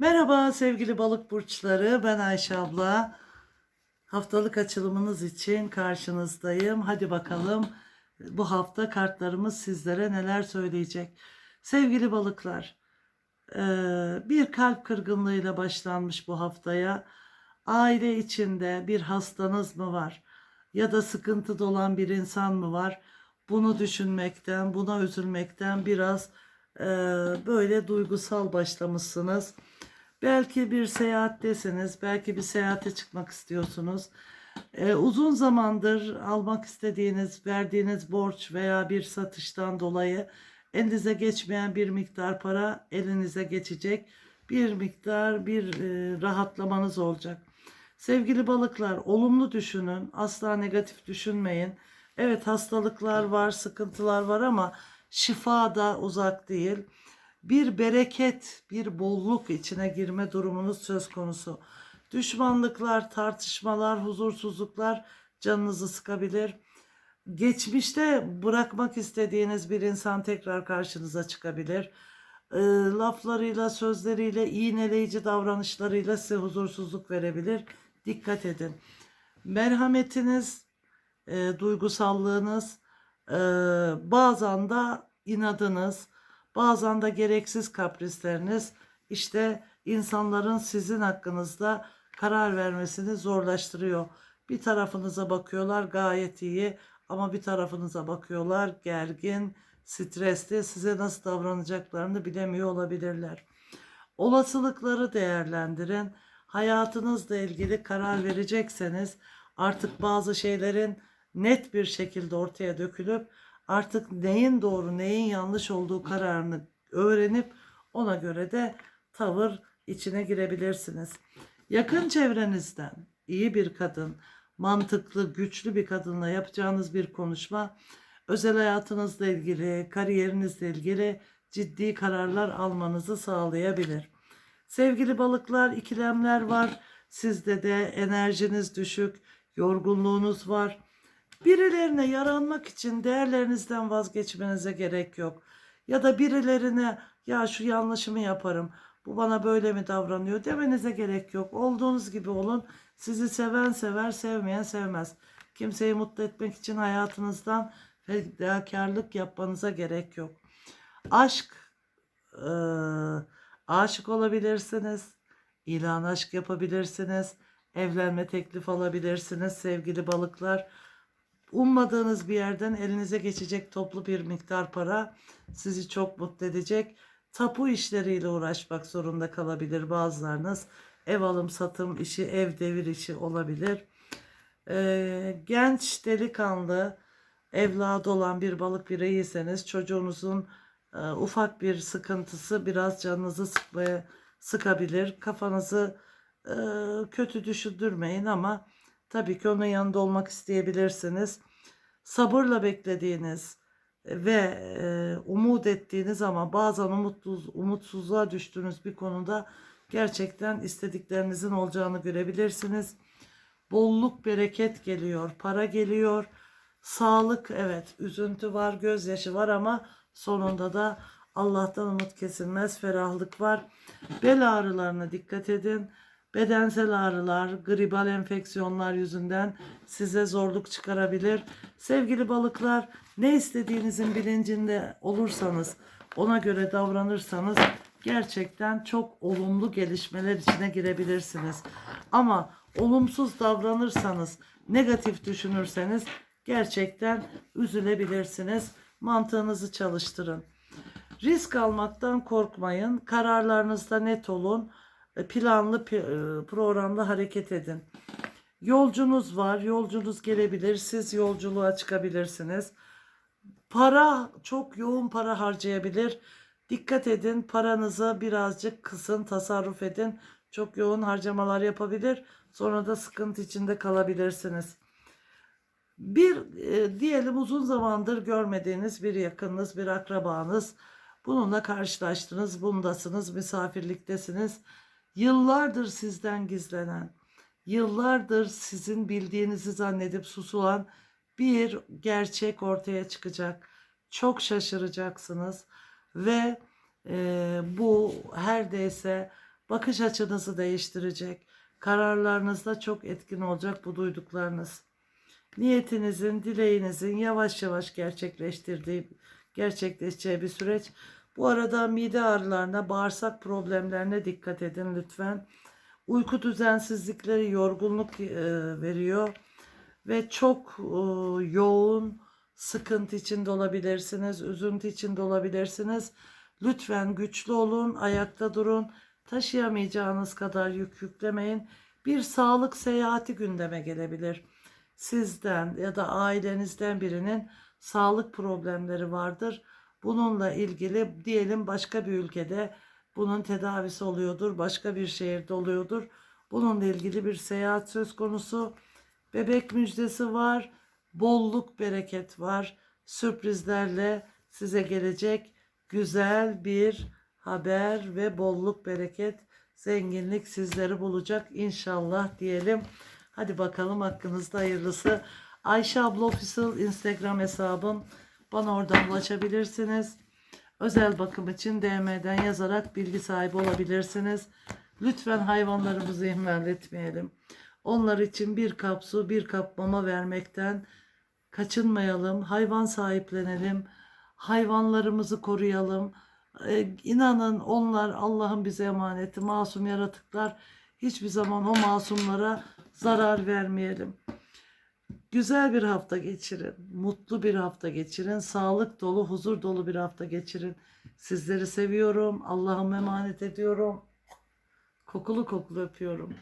Merhaba sevgili balık burçları. Ben Ayşe abla. Haftalık açılımınız için karşınızdayım. Hadi bakalım bu hafta kartlarımız sizlere neler söyleyecek. Sevgili balıklar, eee, bir kalp kırgınlığıyla başlanmış bu haftaya. Aile içinde bir hastanız mı var? Ya da sıkıntıda olan bir insan mı var? Bunu düşünmekten, buna üzülmekten biraz eee, böyle duygusal başlamışsınız. Belki bir seyahattesiniz, belki bir seyahate çıkmak istiyorsunuz. Ee, uzun zamandır almak istediğiniz, verdiğiniz borç veya bir satıştan dolayı elinize geçmeyen bir miktar para elinize geçecek. Bir miktar bir e, rahatlamanız olacak. Sevgili balıklar, olumlu düşünün, asla negatif düşünmeyin. Evet hastalıklar var, sıkıntılar var ama şifa da uzak değil bir bereket, bir bolluk içine girme durumunuz söz konusu. Düşmanlıklar, tartışmalar, huzursuzluklar canınızı sıkabilir. Geçmişte bırakmak istediğiniz bir insan tekrar karşınıza çıkabilir. E, laflarıyla, sözleriyle, iğneleyici davranışlarıyla size huzursuzluk verebilir. Dikkat edin. Merhametiniz, e, duygusallığınız, e, bazen de inadınız, Bazen de gereksiz kaprisleriniz işte insanların sizin hakkınızda karar vermesini zorlaştırıyor. Bir tarafınıza bakıyorlar gayet iyi ama bir tarafınıza bakıyorlar gergin, stresli, size nasıl davranacaklarını bilemiyor olabilirler. Olasılıkları değerlendirin. Hayatınızla ilgili karar verecekseniz artık bazı şeylerin net bir şekilde ortaya dökülüp artık neyin doğru neyin yanlış olduğu kararını öğrenip ona göre de tavır içine girebilirsiniz. Yakın çevrenizden iyi bir kadın, mantıklı, güçlü bir kadınla yapacağınız bir konuşma özel hayatınızla ilgili, kariyerinizle ilgili ciddi kararlar almanızı sağlayabilir. Sevgili balıklar, ikilemler var. Sizde de enerjiniz düşük, yorgunluğunuz var. Birilerine yaranmak için değerlerinizden vazgeçmenize gerek yok. Ya da birilerine ya şu yanlışımı yaparım. Bu bana böyle mi davranıyor demenize gerek yok. Olduğunuz gibi olun. Sizi seven sever, sevmeyen sevmez. Kimseyi mutlu etmek için hayatınızdan fedakarlık yapmanıza gerek yok. Aşk, e, aşık olabilirsiniz. İlan aşk yapabilirsiniz. Evlenme teklif alabilirsiniz sevgili balıklar. Ummadığınız bir yerden elinize geçecek toplu bir miktar para sizi çok mutlu edecek. Tapu işleriyle uğraşmak zorunda kalabilir bazılarınız. Ev alım satım işi, ev devir işi olabilir. Ee, genç delikanlı evladı olan bir balık bireyiyseniz çocuğunuzun e, ufak bir sıkıntısı biraz canınızı sıkmaya sıkabilir. Kafanızı e, kötü düşündürmeyin ama Tabii ki onun yanında olmak isteyebilirsiniz. Sabırla beklediğiniz ve e, umut ettiğiniz ama bazen umutsuz, umutsuzluğa düştüğünüz bir konuda gerçekten istediklerinizin olacağını görebilirsiniz. Bolluk, bereket geliyor, para geliyor, sağlık evet, üzüntü var, gözyaşı var ama sonunda da Allah'tan umut kesilmez, ferahlık var. Bel ağrılarına dikkat edin. Bedensel ağrılar, gribal enfeksiyonlar yüzünden size zorluk çıkarabilir. Sevgili balıklar, ne istediğinizin bilincinde olursanız, ona göre davranırsanız gerçekten çok olumlu gelişmeler içine girebilirsiniz. Ama olumsuz davranırsanız, negatif düşünürseniz gerçekten üzülebilirsiniz. Mantığınızı çalıştırın. Risk almaktan korkmayın. Kararlarınızda net olun planlı e, programlı hareket edin. Yolcunuz var, yolcunuz gelebilir, siz yolculuğa çıkabilirsiniz. Para, çok yoğun para harcayabilir. Dikkat edin, paranızı birazcık kısın, tasarruf edin. Çok yoğun harcamalar yapabilir. Sonra da sıkıntı içinde kalabilirsiniz. Bir e, diyelim uzun zamandır görmediğiniz bir yakınınız, bir akrabanız. Bununla karşılaştınız, bundasınız, misafirliktesiniz Yıllardır sizden gizlenen, yıllardır sizin bildiğinizi zannedip susulan bir gerçek ortaya çıkacak. Çok şaşıracaksınız ve e, bu her deyse bakış açınızı değiştirecek. Kararlarınızda çok etkin olacak bu duyduklarınız. Niyetinizin, dileğinizin yavaş yavaş gerçekleştirdiği, gerçekleşeceği bir süreç. Bu arada mide ağrılarına, bağırsak problemlerine dikkat edin lütfen. Uyku düzensizlikleri yorgunluk e, veriyor ve çok e, yoğun sıkıntı içinde olabilirsiniz, üzüntü içinde olabilirsiniz. Lütfen güçlü olun, ayakta durun. Taşıyamayacağınız kadar yük yüklemeyin. Bir sağlık seyahati gündeme gelebilir. Sizden ya da ailenizden birinin sağlık problemleri vardır. Bununla ilgili diyelim başka bir ülkede bunun tedavisi oluyordur, başka bir şehirde oluyordur. Bununla ilgili bir seyahat söz konusu. Bebek müjdesi var, bolluk bereket var. Sürprizlerle size gelecek güzel bir haber ve bolluk bereket, zenginlik sizleri bulacak inşallah diyelim. Hadi bakalım hakkınızda hayırlısı. Ayşe abla official Instagram hesabım. Bana oradan ulaşabilirsiniz. Özel bakım için DM'den yazarak bilgi sahibi olabilirsiniz. Lütfen hayvanlarımızı ihmal etmeyelim. Onlar için bir kap su, bir kap mama vermekten kaçınmayalım. Hayvan sahiplenelim. Hayvanlarımızı koruyalım. Ee, inanın onlar Allah'ın bize emaneti, masum yaratıklar. Hiçbir zaman o masumlara zarar vermeyelim. Güzel bir hafta geçirin. Mutlu bir hafta geçirin. Sağlık dolu, huzur dolu bir hafta geçirin. Sizleri seviyorum. Allah'ım emanet ediyorum. Kokulu kokulu öpüyorum.